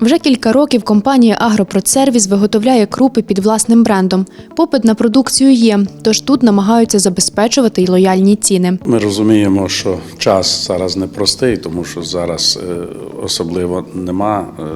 Вже кілька років компанія Агропродсервіс виготовляє крупи під власним брендом. Попит на продукцію є, тож тут намагаються забезпечувати й лояльні ціни. Ми розуміємо, що час зараз непростий, тому що зараз е, особливо нема е, е,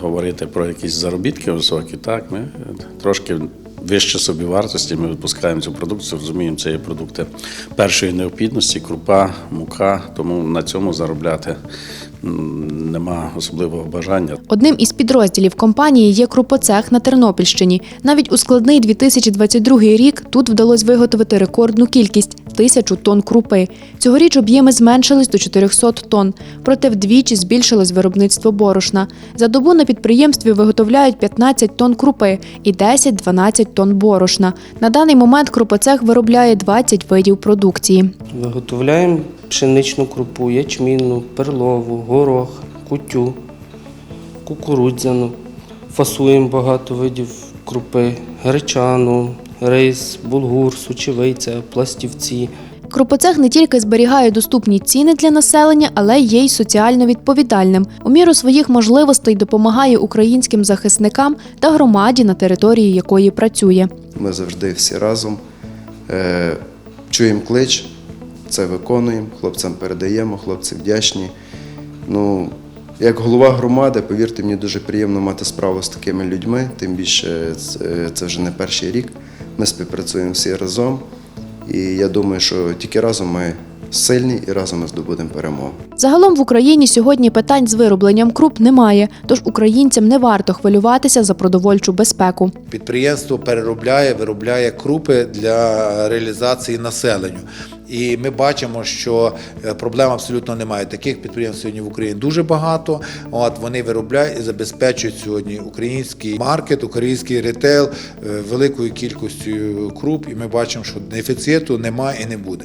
говорити про якісь заробітки високі. Так, ми трошки вище собівартості. Ми випускаємо цю продукцію, розуміємо, це є продукти першої необхідності, крупа, мука, тому на цьому заробляти нема особливого бажання. Одним із підрозділів компанії є крупоцех на Тернопільщині. Навіть у складний 2022 рік тут вдалося виготовити рекордну кількість тисячу тонн крупи. Цьогоріч об'єми зменшились до 400 тонн, проте вдвічі збільшилось виробництво борошна. За добу на підприємстві виготовляють 15 тонн крупи і 10-12 тонн борошна. На даний момент крупоцех виробляє 20 видів продукції. Виготовляємо пшеничну крупу, ячмінну, перлову, горох, кутю, кукурудзяну. Фасуємо багато видів крупи, гречану, рис, булгур, сучевиця, пластівці. Крупоцех не тільки зберігає доступні ціни для населення, але є й соціально відповідальним. У міру своїх можливостей допомагає українським захисникам та громаді, на території якої працює. Ми завжди всі разом е, чуємо клич, це виконуємо, хлопцям передаємо, хлопці вдячні. Ну, як голова громади, повірте, мені дуже приємно мати справу з такими людьми, тим більше це, це вже не перший рік. Ми співпрацюємо всі разом. І я думаю, що тільки разом ми сильні і разом ми здобудемо перемогу. Загалом в Україні сьогодні питань з виробленням круп немає, тож українцям не варто хвилюватися за продовольчу безпеку. Підприємство переробляє, виробляє крупи для реалізації населенню. І ми бачимо, що е, проблем абсолютно немає. Таких підприємств сьогодні в Україні дуже багато. От вони виробляють і забезпечують сьогодні український маркет, український ретейл е, великою кількістю круп. І ми бачимо, що дефіциту немає і не буде.